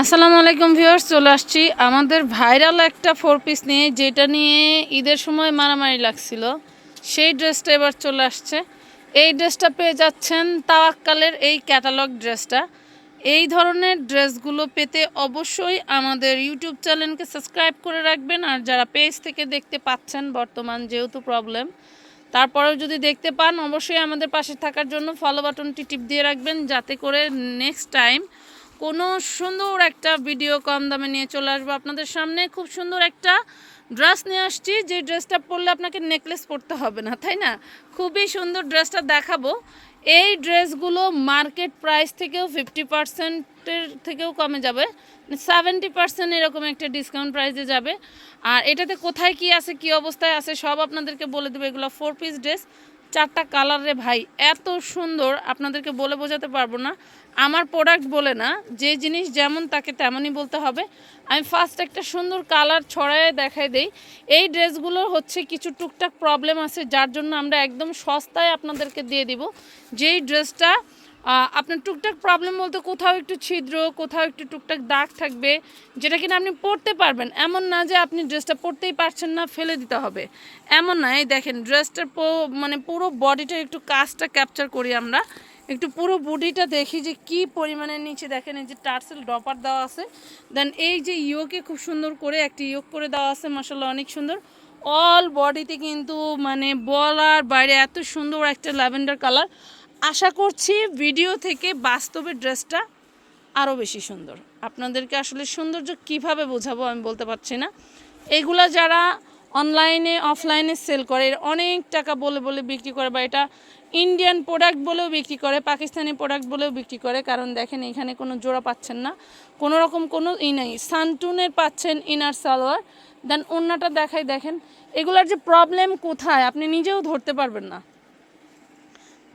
আসসালামু আলাইকুম ভিউয়ার্স, চলে আসছি আমাদের ভাইরাল একটা ফোর পিস নিয়ে, যেটা নিয়ে ঈদের সময় মারামারি লাগছিল। সেই ড্রেসটা এবার চলে আসছে। এই ড্রেসটা পেয়ে যাচ্ছেন তাওয়াক্কালের এই ক্যাটালগ ড্রেসটা। এই ধরনের ড্রেসগুলো পেতে অবশ্যই আমাদের ইউটিউব চ্যানেলকে সাবস্ক্রাইব করে রাখবেন। আর যারা পেজ থেকে দেখতে পাচ্ছেন, বর্তমান যেহেতু প্রবলেম, তারপরেও যদি দেখতে পান, অবশ্যই আমাদের পাশে থাকার জন্য ফলো বাটনটি টিপ দিয়ে রাখবেন, যাতে করে নেক্সট টাইম কোনো সুন্দর একটা ভিডিও কম দামে নিয়ে চলে আসব আপনাদের সামনে। খুব সুন্দর একটা ড্রেস নিয়ে আসছি। যে ড্রেসটা পরলে আপনাকে নেকলেস পরতে হবে না, তাই না? খুবই সুন্দর ড্রেসটা দেখাবো। এই ড্রেসগুলো মার্কেট প্রাইস থেকেও ফিফটি পার্সেন্টের থেকেও কমে যাবে। সেভেন্টি পার্সেন্ট এরকম একটা ডিসকাউন্ট প্রাইসে যাবে। আর এটাতে কোথায় কি আছে, কি অবস্থায় আছে, সব আপনাদেরকে বলে দেবো। এগুলো ফোর পিস ড্রেস চারটা কালার রে ভাই, এত সুন্দর। আপনাদেরকে বলে বোঝাতে পারব না। আমার প্রোডাক্ট বলে না, যে জিনিস যেমন তাকে তেমনই বলতে হবে। আমি ফার্স্ট একটা সুন্দর কালার ছড়ায় দেখাই দেই। এই ড্রেসগুলো হচ্ছে কিছু টুকটাক প্রবলেম আছে, যার জন্য আমরা একদম সস্তায় আপনাদেরকে দিয়ে দিব। যেই ড্রেসটা আপনার টুকটাক প্রবলেম বলতে কোথাও একটু ছিদ্র, কোথাও একটু টুকটাক দাগ থাকবে, যেটা কিনা আপনি পরতে পারবেন। এমন না যে আপনি ড্রেসটা পরতেই পারছেন না, ফেলে দিতে হবে। এমন না, এই দেখেন ড্রেসটার মানে পুরো বডিটা একটু কাজটা ক্যাপচার করি আমরা। একটু পুরো বডিটা দেখি যে কি পরিমাণে নিচে দেখেন, এই যে টার্সেল ডপার দেওয়া আছে। দেন এই যে ইয়োকে খুব সুন্দর করে একটি ইয়োক করে দেওয়া আছে মাসাল্লাহ অনেক সুন্দর। অল বডিতে কিন্তু মানে বলার বাইরে এত সুন্দর একটা ল্যাভেন্ডার কালার। আশা করছি ভিডিও থেকে বাস্তবে ড্রেসটা আরও বেশি সুন্দর। আপনাদেরকে আসলে সৌন্দর্য কীভাবে বোঝাবো আমি বলতে পারছি না। এগুলা যারা অনলাইনে, অফলাইনে সেল করে অনেক টাকা বলে বলে বিক্রি করে বা এটা ইন্ডিয়ান প্রোডাক্ট বলেও বিক্রি করে, পাকিস্তানি প্রোডাক্ট বলেও বিক্রি করে। কারণ দেখেন, এখানে কোনো জোড়া পাচ্ছেন না। কোনো রকম কোনো ই নাই। সানটুনের পাচ্ছেন ইনার সালোয়ার। দেন অন্যটা দেখাই দেখেন। এগুলার যে প্রবলেম কোথায়, আপনি নিজেও ধরতে পারবেন না।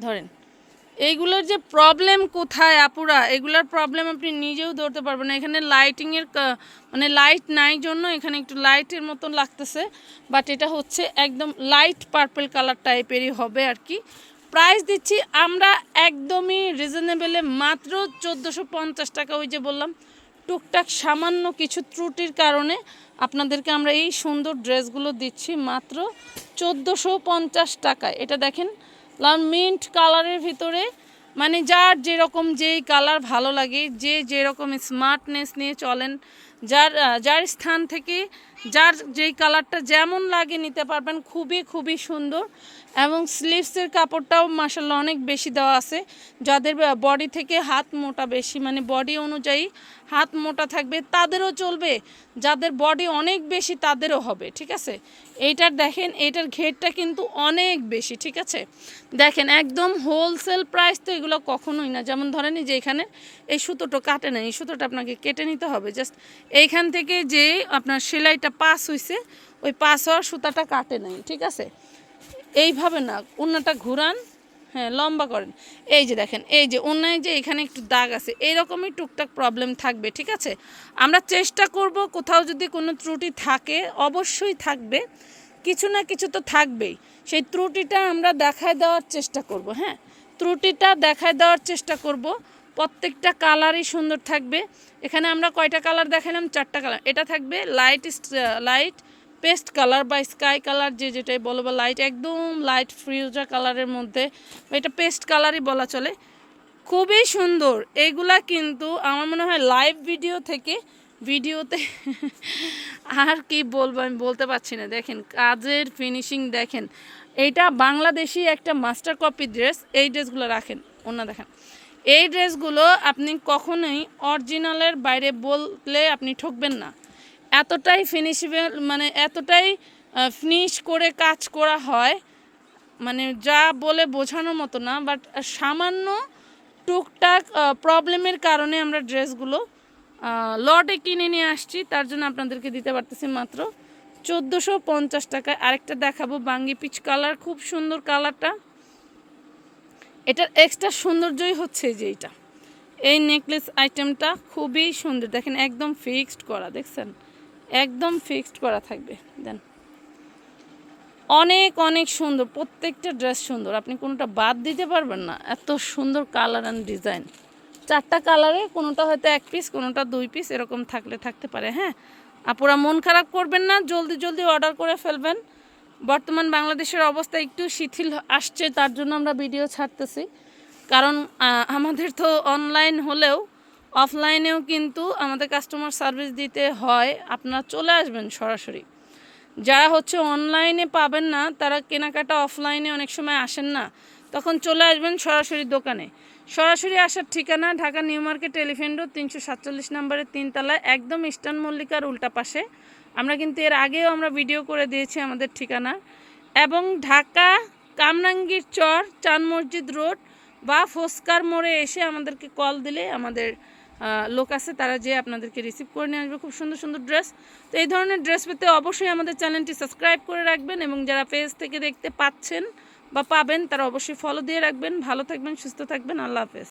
ধরেন এইগুলোর যে প্রবলেম কোথায় আপুরা? এগুলোর প্রবলেম আপনি নিজেও ধরতে পারবেন না। এখানে লাইটিংয়ের মানে লাইট নাই জন্য এখানে একটু লাইটের মতন লাগতেছে। বাট এটা হচ্ছে একদম লাইট পার্পল কালার টাইপেরই হবে আর কি। প্রাইস দিচ্ছি আমরা একদমই রিজনেবলে মাত্র চোদ্দোশো পঞ্চাশ টাকা ওই যে বললাম। টুকটাক সামান্য কিছু ত্রুটির কারণে আপনাদেরকে আমরা এই সুন্দর ড্রেসগুলো দিচ্ছি মাত্র চোদ্দোশো পঞ্চাশ এটা দেখেন লাল মিন্ট কালারের ভিতরে মানে যার যেরকম যেই কালার ভালো লাগে, যে যেরকম স্মার্টনেস নিয়ে চলেন, যার যার স্থান থেকে, যার যেই কালারটা যেমন লাগে নিতে পারবেন, খুবই খুবই সুন্দর। এবং স্লিভসের কাপড়টাও মাসাল্লাহ অনেক বেশি দেওয়া আছে। যাদের বডি থেকে হাত মোটা বেশি মানে বডি অনুযায়ী হাত মোটা থাকবে, তাদেরও চলবে। যাদের বডি অনেক বেশি, তাদেরও হবে, ঠিক আছে? এইটার দেখেন, এইটার ঘেরটা কিন্তু অনেক বেশি, ঠিক আছে? দেখেন, একদম হোলসেল প্রাইস তো এগুলো কখনোই না। যেমন ধরেন যে এখানে এই সুতোটা কাটে না, এই সুতোটা আপনাকে কেটে নিতে হবে। জাস্ট এইখান থেকে যে আপনার সেলাইটা পাস হয়েছে ওই পাস হওয়ার সুতাটা কাটে নাই, ঠিক আছে? এইভাবে না উন্নাটা ঘুরান হ্যাঁ লম্বা করেন। এই যে দেখেন, এই যে অন্যায় যে এখানে একটু দাগ আছে, এইরকমই টুকটাক প্রবলেম থাকবে, ঠিক আছে? আমরা চেষ্টা করব কোথাও যদি কোনো ত্রুটি থাকে, অবশ্যই থাকবে। কিছু না কিছু তো থাকবেই। সেই ত্রুটিটা আমরা দেখায় দেওয়ার চেষ্টা করব হ্যাঁ? ত্রুটিটা দেখায় দেওয়ার চেষ্টা করব। প্রত্যেকটা কালারই সুন্দর থাকবে। এখানে আমরা কয়টা কালার দেখালাম? চারটা কালার এটা থাকবে লাইট লাইট পেস্ট কালার বা স্কাই কালার যে যেটাই বলো বা লাইট, একদম লাইট ফ্রিউজা কালারের মধ্যে। এটা পেস্ট কালারই বলা চলে। খুবই সুন্দর। এইগুলা কিন্তু আমার মনে হয় লাইভ ভিডিও থেকে, ভিডিওতে আর কি বলব আমি বলতে পারছি না। দেখেন, কাজের ফিনিশিং দেখেন। এইটা বাংলাদেশি একটা মাস্টার কপি ড্রেস এই ড্রেসগুলো রাখেন অন্য দেখেন। এই ড্রেসগুলো আপনি কখনোই অরিজিনালের বাইরে বললে আপনি ঠকবেন না। এতটাই ফিনিশেবল মানে এতটাই ফিনিশ করে কাজ করা হয় মানে যা বলে বোঝানোর মতো না বাট সামান্য টুকটাক প্রবলেমের কারণে আমরা ড্রেসগুলো লটে কিনে নিয়ে আসছি, তার জন্য আপনাদেরকে দিতে পারতেছি মাত্র চোদ্দোশো পঞ্চাশ টাকায়। আরেকটা দেখাবো, বাঙ্গি পিচ কালার খুব সুন্দর কালারটা এটার এক্সট্রা সৌন্দর্যই হচ্ছে যে এইটা। এই নেকলেস আইটেমটা খুবই সুন্দর, দেখেন একদম ফিক্সড করা, দেখছেন? একদম ফিক্সড করা থাকবে, দেন। অনেক অনেক সুন্দর, প্রত্যেকটা ড্রেস সুন্দর। আপনি কোনোটা বাদ দিতে পারবেন না, এত সুন্দর কালার অ্যান্ড ডিজাইন চারটা কালারে কোনোটা হয়তো এক পিস কোনোটা দুই পিস এরকম থাকলে থাকতে পারে হ্যাঁ? আপুরা মন খারাপ করবেন না, জলদি জলদি অর্ডার করে ফেলবেন। বর্তমান বাংলাদেশের অবস্থা একটু শিথিল আসছে, তার জন্য আমরা ভিডিও ছাড়তেছি। কারণ আমাদের তো অনলাইন হলেও অফলাইনেও কিন্তু আমাদের কাস্টমার সার্ভিস দিতে হয়, আপনারা চলে আসবেন সরাসরি। যারা হচ্ছে অনলাইনে পাবেন না, তারা কেনাকাটা অফলাইনে অনেক সময় আসেন না, তখন চলে আসবেন সরাসরি দোকানে। সরাসরি আসার ঠিকানা Dhaka New Market Elephant Road, তিনশো সাতচল্লিশ নম্বরের তিনতলায়, একদম ইস্টার্ন মল্লিকার উল্টা পাশে। আমরা কিন্তু এর আগেও আমরা ভিডিও করে দিয়েছি আমাদের ঠিকানা। এবং ঢাকা কামরাঙ্গীর চর, চান মসজিদ রোড বা ফোস্কার মোড়ে এসে আমাদেরকে কল দিলে আমাদের লোক আছে, তারা যে আপনাদেরকে রিসিভ করে নিয়ে আসবে। খুব সুন্দর সুন্দর ড্রেস তো এই ধরনের ড্রেস পেতে অবশ্যই আমাদের চ্যানেলটি সাবস্ক্রাইব করে রাখবেন এবং যারা পেজ থেকে দেখতে পাচ্ছেন বা পাবেন, তারা অবশ্যই ফলো দিয়ে রাখবেন। ভালো থাকবেন, সুস্থ থাকবেন। আল্লাহ হাফেজ।